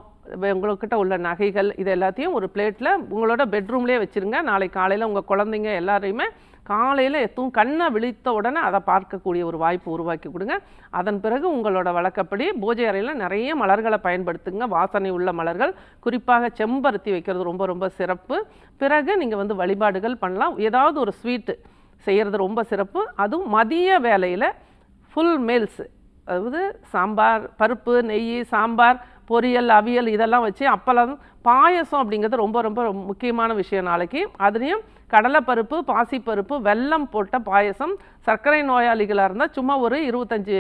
உங்கள்கிட்ட உள்ள நகைகள் இது எல்லாத்தையும் ஒரு பிளேட்டில் உங்களோட பெட்ரூம்லேயே வச்சுருங்க. நாளை காலையில் உங்கள் குழந்தைங்க எல்லாரையுமே காலையில் எத்தும் கண்ணை விழித்த உடனே அதை பார்க்கக்கூடிய ஒரு வாய்ப்பு உருவாக்கி கொடுங்க. அதன் பிறகு உங்களோட வழக்கப்படி பூஜை அறையில் நிறைய மலர்களை பயன்படுத்துங்க. வாசனை உள்ள மலர்கள் குறிப்பாக செம்பருத்தி வைக்கிறது ரொம்ப ரொம்ப சிறப்பு. பிறகு நீங்கள் வந்து வழிபாடுகள் பண்ணலாம். ஏதாவது ஒரு ஸ்வீட்டு செய்கிறது ரொம்ப சிறப்பு. அதுவும் மதிய வேலையில் ஃபுல் மீல்ஸ் அதாவது சாம்பார் பருப்பு நெய் சாம்பார் பொரியல் அவியல் இதெல்லாம் வச்சு அப்பளம் பாயசம் அப்படிங்கிறது ரொம்ப ரொம்ப முக்கியமான விஷயம் நாளைக்கு. அதுலேயும் கடலைப்பருப்பு பாசிப்பருப்பு வெல்லம் போட்ட பாயசம் சர்க்கரை நோயாளிகளாக இருந்தால் சும்மா ஒரு இருபத்தஞ்சி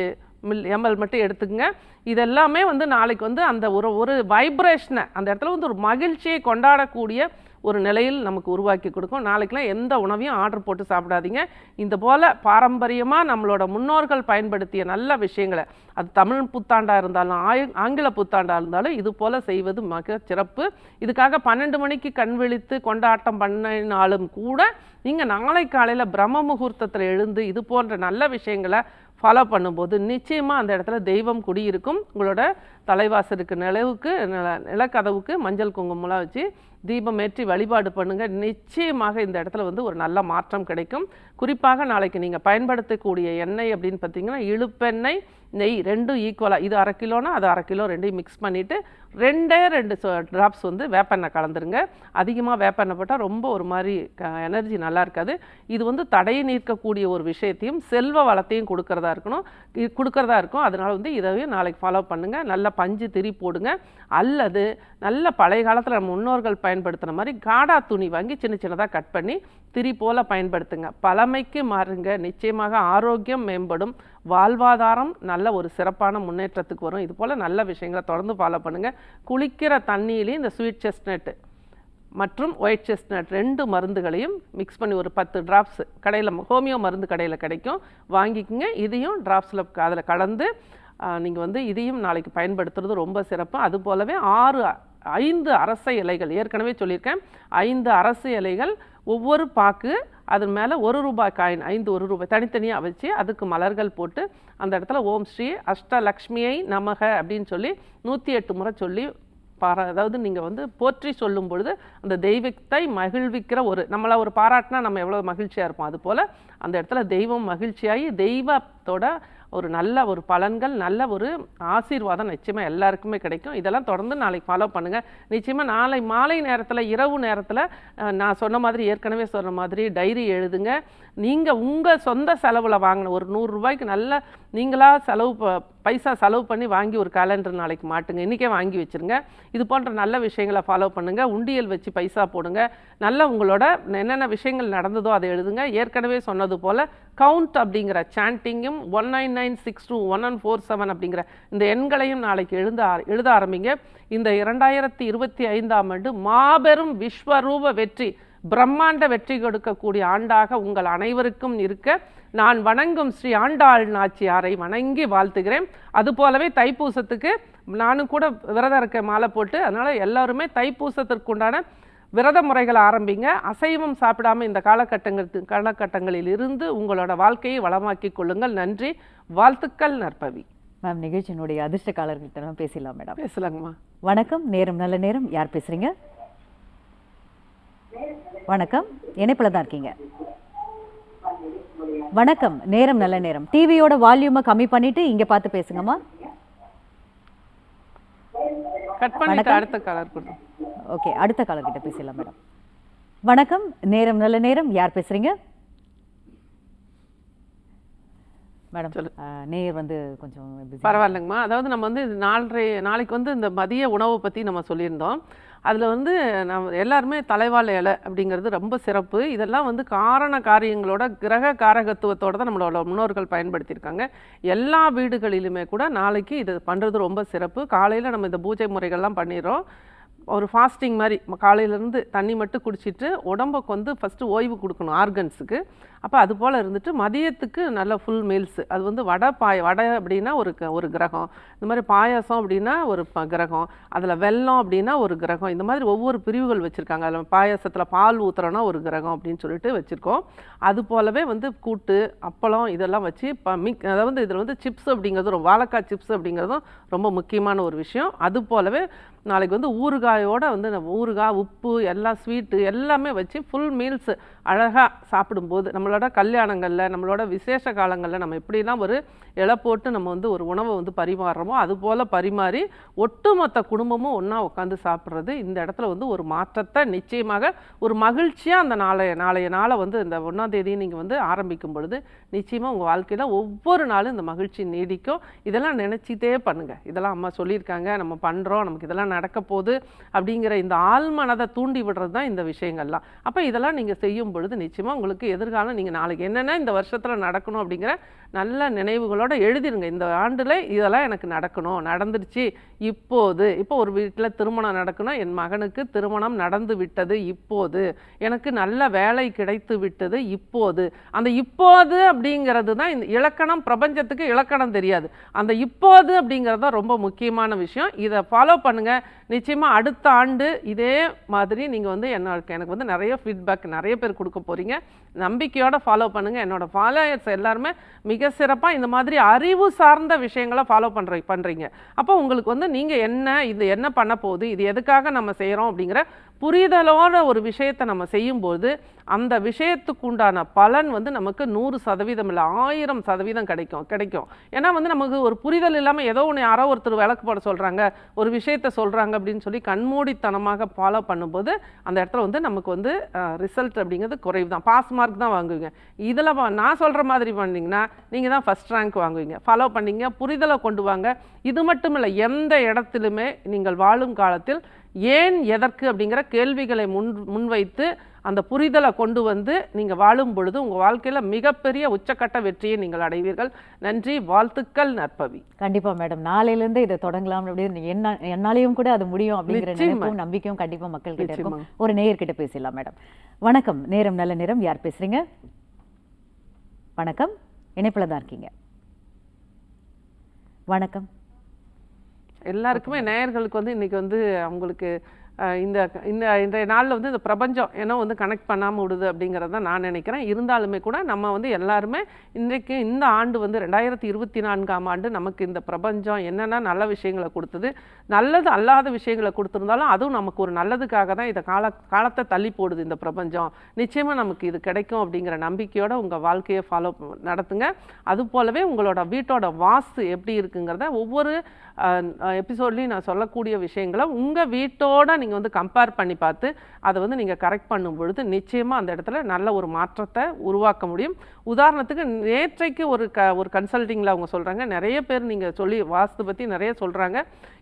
மில் எம்எல் மட்டும் எடுத்துக்கங்க. இதெல்லாமே வந்து நாளைக்கு வந்து அந்த ஒரு ஒரு வைப்ரேஷனை அந்த இடத்துல வந்து ஒரு மகிழ்ச்சியை கொண்டாடக்கூடிய ஒரு நிலையில் நமக்கு உருவாக்கி கொடுக்கும். நாளைக்கெலாம் எந்த உணவையும் ஆர்டர் போட்டு சாப்பிடாதீங்க. இந்த போல் பாரம்பரியமாக நம்மளோட முன்னோர்கள் பயன்படுத்திய நல்ல விஷயங்களை அது தமிழ் புத்தாண்டாக இருந்தாலும் ஆய் ஆங்கில புத்தாண்டாக இருந்தாலும் இது போல் செய்வது மிக சிறப்பு. இதுக்காக பன்னெண்டு மணிக்கு கண் விழித்து கொண்டாட்டம் பண்ணினாலும் கூட நீங்கள் நாளை காலையில் பிரம்ம முகூர்த்தத்தில் எழுந்து இது போன்ற நல்ல விஷயங்களை ஃபாலோ பண்ணும்போது நிச்சயமாக அந்த இடத்துல தெய்வம் குடியிருக்கும். உங்களோட தலைவாசலுக்கு நிலவுக்கு நில நிலக்கதவுக்கு மஞ்சள் குங்குமம்லாம் வச்சு தீபம் ஏற்றி வழிபாடு பண்ணுங்க. நிச்சயமாக இந்த இடத்துல வந்து ஒரு நல்ல மாற்றம் கிடைக்கும். குறிப்பாக நாளைக்கு நீங்கள் பயன்படுத்தக்கூடிய எண்ணெய் அப்படின்னு பார்த்தீங்கன்னா இழுப்பெண்ணெய் நெய் ரெண்டும் ஈக்குவலாக இது அரை கிலோனா அது அரை கிலோ ரெண்டையும் மிக்ஸ் பண்ணிவிட்டு ரெண்டே ரெண்டு ட்ராப்ஸ் வந்து வேப்பெண்ணெய் கலந்துருங்க. அதிகமாக வேப்பெண்ணெய் போட்டால் ரொம்ப ஒரு மாதிரி எனர்ஜி நல்லா இருக்காது. இது வந்து தடையை நீர்க்கக்கூடிய ஒரு விஷயத்தையும் செல்வ வளத்தையும் கொடுக்கறதா இருக்கணும். கொடுக்கறதா இருக்கும். அதனால் வந்து இதையும் நாளைக்கு ஃபாலோ பண்ணுங்கள் நல்ல பஞ்சு திரி போடுங்க. அல்லது நல்ல பழைய காலத்தில் நம்ம முன்னோர்கள் பயன்படுத்துன மாதிரி காடா துணி வாங்கி சின்ன சின்னதாக கட் பண்ணி திரி போல பயன்படுத்துங்க. பழமைக்கு மாறுங்க. நிச்சயமாக ஆரோக்கியம் மேம்படும். வாழ்வாதாரம் நல்ல ஒரு சிறப்பான முன்னேற்றத்துக்கு வரும். இது போல் நல்ல விஷயங்களை தொடர்ந்து ஃபாலோ பண்ணுங்கள் குளிக்கிற தண்ணியிலையும் இந்த ஸ்வீட் செஸ்ட்நட் மற்றும் ஒயிட் செஸ்ட்நட் ரெண்டு மருந்துகளையும் மிக்ஸ் பண்ணி ஒரு பத்து டிராப்ஸ் கடையில் ஹோமியோ மருந்து கடையில் கிடைக்கும். வாங்கிக்கோங்க. இதையும் டிராப்ஸில் அதில் கலந்து நீங்கள் வந்து இதையும் நாளைக்கு பயன்படுத்துறது ரொம்ப சிறப்பு. அது போலவே ஆறு ஐந்து அரச இலைகள் ஏற்கனவே சொல்லியிருக்கேன். ஐந்து அரசு இலைகள் ஒவ்வொரு பாக்கு அதன் மேலே ஒரு ரூபாய் காயின் ஐந்து ஒரு ரூபாய் தனித்தனியாக வச்சு அதுக்கு மலர்கள் போட்டு அந்த இடத்துல ஓம் ஸ்ரீ அஷ்டலக்ஷ்மியை நமக அப்படின்னு சொல்லி நூற்றி எட்டு முறை சொல்லி பாரா அதாவது நீங்கள் வந்து போற்றி சொல்லும் பொழுது அந்த தெய்வத்தை மகிழ்விக்கிற ஒரு நம்மளை ஒரு பாராட்டினா நம்ம எவ்வளோ மகிழ்ச்சியாக இருப்போம். அது போல் அந்த இடத்துல தெய்வம் மகிழ்ச்சியாகி தெய்வத்தோட ஒரு நல்ல ஒரு பலன்கள் நல்ல ஒரு ஆசீர்வாதம் நிச்சயமாக எல்லாருக்குமே கிடைக்கும். இதெல்லாம் தொடர்ந்து நாளைக்கு ஃபாலோ பண்ணுங்கள் நிச்சயமாக நாளை மாலை நேரத்தில் இரவு நேரத்தில் நான் சொன்ன மாதிரி ஏற்கனவே சொன்ன மாதிரி டைரி எழுதுங்க. நீங்கள் உங்கள் சொந்த செலவில் வாங்கின ஒரு நூறுரூபாய்க்கு நல்ல நீங்களாக செலவு ப- பைசா செலவு பண்ணி வாங்கி ஒரு கேலண்டர் நாளைக்கு மாட்டுங்க. இன்றைக்கே வாங்கி வச்சிருங்க. இது போன்ற நல்ல விஷயங்களை ஃபாலோ பண்ணுங்கள் உண்டியல் வச்சு பைசா போடுங்க. நல்ல உங்களோட என்னென்ன விஷயங்கள் நடந்ததோ அதை எழுதுங்க. ஏற்கனவே சொன்னது போல் கவுண்ட் அப்படிங்கிற சாண்டிங்கும் one nine nine six two one one four seven அப்படிங்கிற இந்த எண்களையும் நாளைக்கு எழுத ஆர- எழுத ஆரம்பிங்க. இந்த இரண்டாயிரத்தி இருபத்தி ஐந்தாம் ஆண்டு மாபெரும் விஸ்வரூப வெற்றி பிரம்மாண்ட வெற்றி கொடுக்கக்கூடிய ஆண்டாக உங்கள் அனைவருக்கும் இருக்க நான் வணங்கும் ஸ்ரீ ஆண்டாள் நாச்சியாரை வணங்கி வாழ்த்துகிறேன். அது போலவே தைப்பூசத்துக்கு நானும் கூட விரதம் இருக்க மாலை போட்டு அதனால எல்லாருமே தைப்பூசத்திற்குண்டான விரத முறைகளை ஆரம்பிங்க. அசைவம் சாப்பிடாம இந்த காலகட்டங்களுக்கு காலகட்டங்களில் இருந்து உங்களோட வாழ்க்கையை வளமாக்கி கொள்ளுங்கள். நன்றி. வாழ்த்துக்கள் நற்பவி. மேம் நிகழ்ச்சியினுடைய அதிர்ஷ்டக்காரர்கிட்ட பேசலாம் மேடம். பேசலாங்கம்மா. வணக்கம். நேரம் நல்ல நேரம். யார் பேசுறீங்க? வணக்கம். இணைப்பில் தான் இருக்கீங்க? வணக்கம். நேரம் நல்ல நேரம். டிவியோட வால்யூமை கம்மி பண்ணிட்டு இங்க பார்த்து பேசுங்கம்மா. அடுத்த கலர் ஓகே அடுத்த காலர்கிட்ட பேசலாம் மேடம் வணக்கம். நேரம் நல்ல நேரம். யார் பேசுறீங்க? மேடம் நேர் வந்து கொஞ்சம். பரவாயில்லைங்கம்மா. அதாவது நம்ம வந்து நாலரை நாளைக்கு வந்து இந்த மதிய உணவை பற்றி நம்ம சொல்லியிருந்தோம். அதில் வந்து நம்ம எல்லாருமே தலைவாழை இலை அப்படிங்கிறது ரொம்ப சிறப்பு. இதெல்லாம் வந்து காரண காரியங்களோட கிரக காரகத்துவத்தோடு தான் நம்மளோட முன்னோர்கள் பயன்படுத்தியிருக்காங்க. எல்லா வீடுகளிலுமே கூட நாளைக்கு இது பண்ணுறது ரொம்ப சிறப்பு. காலையில் நம்ம இந்த பூஜை முறைகள்லாம் பண்ணிடுறோம். ஒரு ஃபாஸ்டிங் மாதிரி காலையிலேருந்து தண்ணி மட்டும் குடிச்சிட்டு உடம்புக்கு வந்து ஃபஸ்ட்டு ஓய்வு கொடுக்கணும் ஆர்கன்ஸுக்கு அப்போ அது போல் இருந்துட்டு மதியத்துக்கு நல்ல ஃபுல் மீல்ஸு அது வந்து வடை பாய வடை அப்படின்னா ஒரு க- ஒரு கிரகம். இந்த மாதிரி பாயாசம் அப்படின்னா ஒரு ப- கிரகம். அதில் வெல்லம் அப்படின்னா ஒரு கிரகம். இந்த மாதிரி ஒவ்வொரு பிரிவுகள் வச்சுருக்காங்க. அதில் பாயாசத்தில் பால் ஊற்றுறோன்னா ஒரு கிரகம் அப்படின்னு சொல்லிட்டு வச்சுருக்கோம். அது போலவே வந்து கூட்டு அப்பளம் இதெல்லாம் வச்சு ப மிக் அதாவது இதில் வந்து சிப்ஸ் அப்படிங்கிறது ரொம்ப வாழைக்காய் சிப்ஸ் அப்படிங்கிறதும் ரொம்ப முக்கியமான ஒரு விஷயம். அது போலவே நாளைக்கு வந்து ஊறுகாயோடு வந்து நம்ம ஊறுகாய் உப்பு எல்லாம் ஸ்வீட்டு எல்லாமே வச்சு ஃபுல் மீல்ஸ் அழகாக சாப்பிடும்போது நம்மளோட கல்யாணங்களில் நம்மளோட விசேஷ காலங்களில் நம்ம எப்படிலாம் ஒரு இலை போட்டு நம்ம வந்து ஒரு உணவை வந்து பரிமாறுறோமோ அது போல் பரிமாறி ஒட்டுமொத்த குடும்பமும் ஒன்றா உட்காந்து சாப்பிட்றது இந்த இடத்துல வந்து ஒரு மாற்றத்தை நிச்சயமாக ஒரு மகிழ்ச்சியாக அந்த நாளைய நாளைய நாளை வந்து இந்த ஒன்றாம் தேதி நீங்கள் வந்து ஆரம்பிக்கும் பொழுது நிச்சயமாக உங்கள் வாழ்க்கையில் ஒவ்வொரு நாளும் இந்த மகிழ்ச்சி நீடிக்கும். இதெல்லாம் நினச்சிட்டே பண்ணுங்கள் இதெல்லாம் அம்மா சொல்லியிருக்காங்க. நம்ம பண்ணுறோம் நமக்கு இதெல்லாம் நடக்க போகுது அப்படிங்கிற இந்த ஆழ்மனதை தூண்டி விடுறது தான் இந்த விஷயங்கள்லாம். அப்போ இதெல்லாம் நீங்கள் செய்யும் பொழுது நிச்சயமாக உங்களுக்கு எதிர்காலம் நீங்கள் நாளைக்கு என்னென்ன இந்த வருஷத்தில் நடக்கணும் அப்படிங்கிற நல்ல நினைவுகளோடு எழுதிருங்க. இந்த ஆண்டில் இதெல்லாம் எனக்கு நடக்கணும். நடந்துருச்சு இப்போது இப்போ ஒரு வீட்டில் திருமணம் நடக்கணும். என் மகனுக்கு திருமணம் நடந்து விட்டது இப்போது. எனக்கு நல்ல வேலை கிடைத்து விட்டது இப்போது. அந்த இப்போது அப்படிங்கிறது தான் இந்த இலக்கணம் பிரபஞ்சத்துக்கு இலக்கணம் தெரியாது. அந்த இப்போது அப்படிங்கிறது தான் ரொம்ப முக்கியமான விஷயம். இதை ஃபாலோ பண்ணுங்கள் நிச்சயமாக அடுத்த ஆண்டு இதே மாதிரி நீங்கள் வந்து என்ன எனக்கு வந்து நிறைய ஃபீட்பேக் நிறைய பேர் கொடுக்க போகிறீங்க நம்பிக்கையோடு ஃபாலோ பண்ணுங்கள் என்னோடய ஃபாலோயர்ஸ் எல்லாருமே மிக சிறப்பாக இந்த மாதிரி அறிவு சார்ந்த விஷயங்களை ஃபாலோ பண்ணுற பண்றீங்க. அப்போ உங்களுக்கு வந்து நீங்கள் என்ன இது என்ன பண்ண போகுது இது எதுக்காக நம்ம செய்கிறோம் அப்படிங்கிற புரிதலோட ஒரு விஷயத்தை நம்ம செய்யும்போது அந்த விஷயத்துக்கு உண்டான பலன் வந்து நமக்கு நூறு சதவீதம் இல்லை ஆயிரம் சதவீதம் கிடைக்கும் கிடைக்கும். ஏன்னா வந்து நமக்கு ஒரு புரிதல் இல்லாமல் ஏதோ ஒன்று யாரோ ஒருத்தர் விளக்கு போட சொல்கிறாங்க ஒரு விஷயத்த சொல்கிறாங்க அப்படின்னு சொல்லி கண்மூடித்தனமாக ஃபாலோ பண்ணும்போது அந்த இடத்துல வந்து நமக்கு வந்து ரிசல்ட் அப்படிங்கிறது குறைவு தான் பாஸ் மார்க் தான் வாங்குவீங்க. இதில் நான் சொல்கிற மாதிரி பண்ணிங்கன்னா நீங்கள் தான் ஃபஸ்ட் ரேங்க் வாங்குவீங்க. ஃபாலோ பண்ணிங்க புரிதலை கொண்டு வாங்க. இது மட்டும் இல்லை எந்த இடத்துலையுமே நீங்கள் வாழும் காலத்தில் ஏன் எதற்கு அப்படிங்கிற கேள்விகளை முன் முன்வைத்து அந்த புரிதலை கொண்டு வந்து நீங்கள் வாழும் பொழுது உங்கள் வாழ்க்கையில் மிகப்பெரிய உச்சக்கட்ட வெற்றியை நீங்கள் அடைவீர்கள். நன்றி வாழ்த்துக்கள் நற்பவி. கண்டிப்பா மேடம். நாளையிலேருந்து இதை தொடங்கலாம் அப்படின்னு என்ன என்னாலையும் கூட அது முடியும் அப்படிங்கிற. நினைப்பும் நம்பிக்கையும் கண்டிப்பா மக்கள் கிட்ட இருக்கும். ஒரு நேயர்கிட்ட பேசலாம் மேடம். வணக்கம். நேரம் நல்ல நேரம். யார் பேசுறீங்க? வணக்கம். இணைப்புல தான் இருக்கீங்க. வணக்கம். எல்லாருக்குமே நேயர்களுக்கு வந்து இன்னைக்கு வந்து அவங்களுக்கு இந்த இந்த இன்றைய நாளில் வந்து இந்த பிரபஞ்சம் ஏன்னா வந்து கனெக்ட் பண்ணாமல் விடுது அப்படிங்கிறத தான் நான் நினைக்கிறேன். இருந்தாலுமே கூட நம்ம வந்து எல்லாருமே இன்றைக்கு இந்த ஆண்டு வந்து ரெண்டாயிரத்தி இருபத்தி நான்காம் ஆண்டு நமக்கு இந்த பிரபஞ்சம் என்னென்ன நல்ல விஷயங்களை கொடுத்தது நல்லது அல்லாத விஷயங்களை கொடுத்துருந்தாலும் அதுவும் நமக்கு ஒரு நல்லதுக்காக தான் இதை கால காலத்தை தள்ளி போடுது இந்த பிரபஞ்சம். நிச்சயமாக நமக்கு இது கிடைக்கும் அப்படிங்கிற நம்பிக்கையோடு உங்கள் வாழ்க்கையை ஃபாலோ நடத்துங்க. அது போலவே உங்களோட வீட்டோட வாஸ்து எப்படி இருக்குங்கிறத ஒவ்வொரு எபிசோட்லேயும் நான் சொல்லக்கூடிய விஷயங்களை உங்கள் வீட்டோட நீங்கள் வந்து கம்பேர் பண்ணி பார்த்து அதை வந்து நீங்கள் கரெக்ட் பண்ணும் பொழுது நிச்சயமாக அந்த இடத்துல நல்ல ஒரு மாற்றத்தை உருவாக்க முடியும். உதாரணத்துக்கு நேற்றைக்கு ஒரு க ஒரு கன்சல்டிங்கில் அவங்க சொல்கிறாங்க நிறைய பேர் நீங்கள் சொல்லி வாஸ்து பற்றி நிறைய சொல்கிறாங்க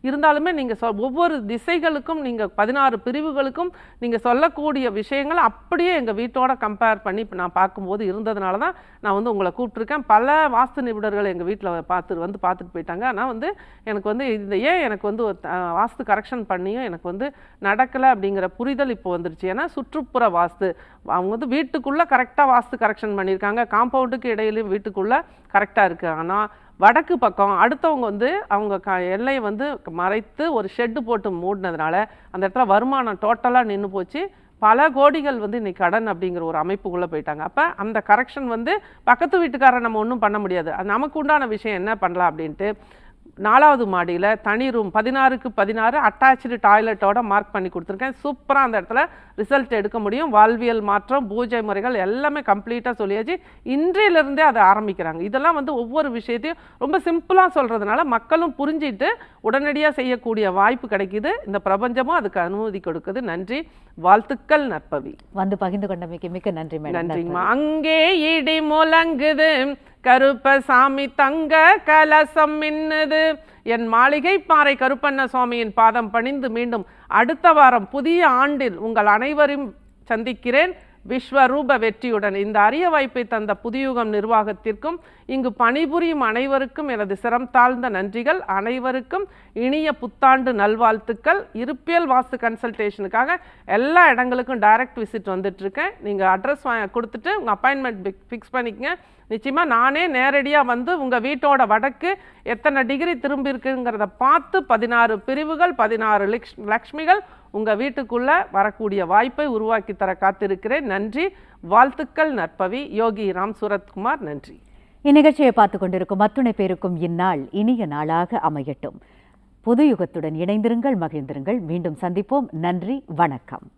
இருந்தாலுமே நீங்கள் சொ ஒவ்வொரு திசைகளுக்கும் நீங்கள் பதினாறு பிரிவுகளுக்கும் நீங்கள் சொல்லக்கூடிய விஷயங்கள் அப்படியே எங்கள் வீட்டோட கம்பேர் பண்ணி நான் பார்க்கும்போது இருந்ததுனால தான் நான் வந்து உங்களை கூப்பிட்ருக்கேன் பல வாஸ்து நிபுணர்கள் எங்கள் வீட்டில் பார்த்து வந்து பார்த்துட்டு போயிட்டாங்க. ஆனால் வந்து எனக்கு வந்து இந்த ஏன் எனக்கு வந்து ஒரு, வாஸ்து கரெக்ஷன் பண்ணியும் எனக்கு வந்து நடக்கலை அப்படிங்கிற புரிதல் இப்போ வந்துருச்சு. ஏன்னா சுற்றுப்புற வாஸ்து. அவங்க வந்து வீட்டுக்குள்ளே கரெக்டாக வாஸ்து கரெக்ஷன் பண்ணியிருக்காங்க. காம்பவுண்டுக்கு இடையிலையும் வீட்டுக்குள்ளே கரெக்டாக இருக்குது ஆனால் வடக்கு பக்கம் அடுத்தவங்க வந்து அவங்க க எல்லையை வந்து மறைத்து ஒரு ஷெட்டு போட்டு மூடினதுனால அந்த இடத்துல வருமானம் டோட்டலாக நின்று போச்சு. பல கோடிகள் வந்து இன்னைக்கு கடன் அப்படிங்கிற ஒரு அமைப்புக்குள்ளே போயிட்டாங்க. அப்போ அந்த கரெக்ஷன் வந்து பக்கத்து வீட்டுக்காரர் நம்ம ஒன்றும் பண்ண முடியாது. அது நமக்கு உண்டான விஷயம் என்ன பண்ணலாம் அப்படின்ட்டு நாலாவது மாடியில் தனி ரூம் பதினாறுக்கு பதினாறு அட்டாச்சு டாய்லெட்டோட மார்க் பண்ணி கொடுத்துருக்கேன். சூப்பராக அந்த இடத்துல ரிசல்ட் எடுக்க முடியும். வாழ்வியல் மாற்றம் பூஜை முறைகள் எல்லாமே கம்ப்ளீட்டாக சொல்லியாச்சு. இன்றையிலிருந்தே அதை ஆரம்பிக்கிறாங்க. இதெல்லாம் வந்து ஒவ்வொரு விஷயத்தையும் ரொம்ப சிம்பிளாக சொல்கிறதுனால மக்களும் புரிஞ்சிட்டு உடனடியாக செய்யக்கூடிய வாய்ப்பு கிடைக்குது. இந்த பிரபஞ்சமும் அதுக்கு அனுமதி கொடுக்குது. நன்றி. வாழ்த்துக்கள் நற்பவி. வந்து பகிர்ந்து கொண்டமைக்கு மிக்க நன்றி மேடம் நன்றிங்கம்மா அங்கே இடி முழங்குது கருப்பசாமி தங்க கலசம் மின்னுது. என் மாளிகை பாறை கருப்பண்ண சுவாமியின் பாதம் பணிந்து மீண்டும் அடுத்த வாரம் புதிய ஆண்டில் உங்கள் அனைவரையும் சந்திக்கிறேன். விஸ்வரூப வெற்றியுடன் இந்த அரிய வாய்ப்பை தந்த புதியுகம் நிர்வாகத்திற்கும் இங்கு பணிபுரியும் அனைவருக்கும் எனது சிரம் தாழ்ந்த நன்றிகள். அனைவருக்கும் இனிய புத்தாண்டு நல்வாழ்த்துக்கள். இருப்பியல் வாஸ்து கன்சல்டேஷனுக்காக எல்லா இடங்களுக்கும் டைரக்ட் விசிட் வந்துட்டுருக்கேன் நீங்கள் அட்ரஸ் கொடுத்துட்டு உங்கள் அப்பாயின்மெண்ட் ஃபிக்ஸ் பண்ணிக்கங்க. நிச்சயமாக நானே நேரடியாக வந்து உங்கள் வீட்டோட வடக்கு எத்தனை டிகிரி திரும்பி இருக்குங்கிறத பார்த்து பதினாறு பிரிவுகள் பதினாறு லக்ஷ் லக்ஷ்மிகள் உங்கள் வீட்டுக்குள்ளே வரக்கூடிய வாய்ப்பை உருவாக்கி தர காத்திருக்கிறேன். நன்றி. வாழ்த்துக்கள் நற்பவி. யோகி ராம் சூரத்குமார் நன்றி. இந்நிகழ்ச்சியை பார்த்து கொண்டிருக்கும் அத்துணை பேருக்கும் இந்நாள் இனிய நாளாக அமையட்டும். புது யுகத்துடன் இணைந்திருங்கள் மகிழ்ந்திருங்கள். மீண்டும் சந்திப்போம். நன்றி. வணக்கம்.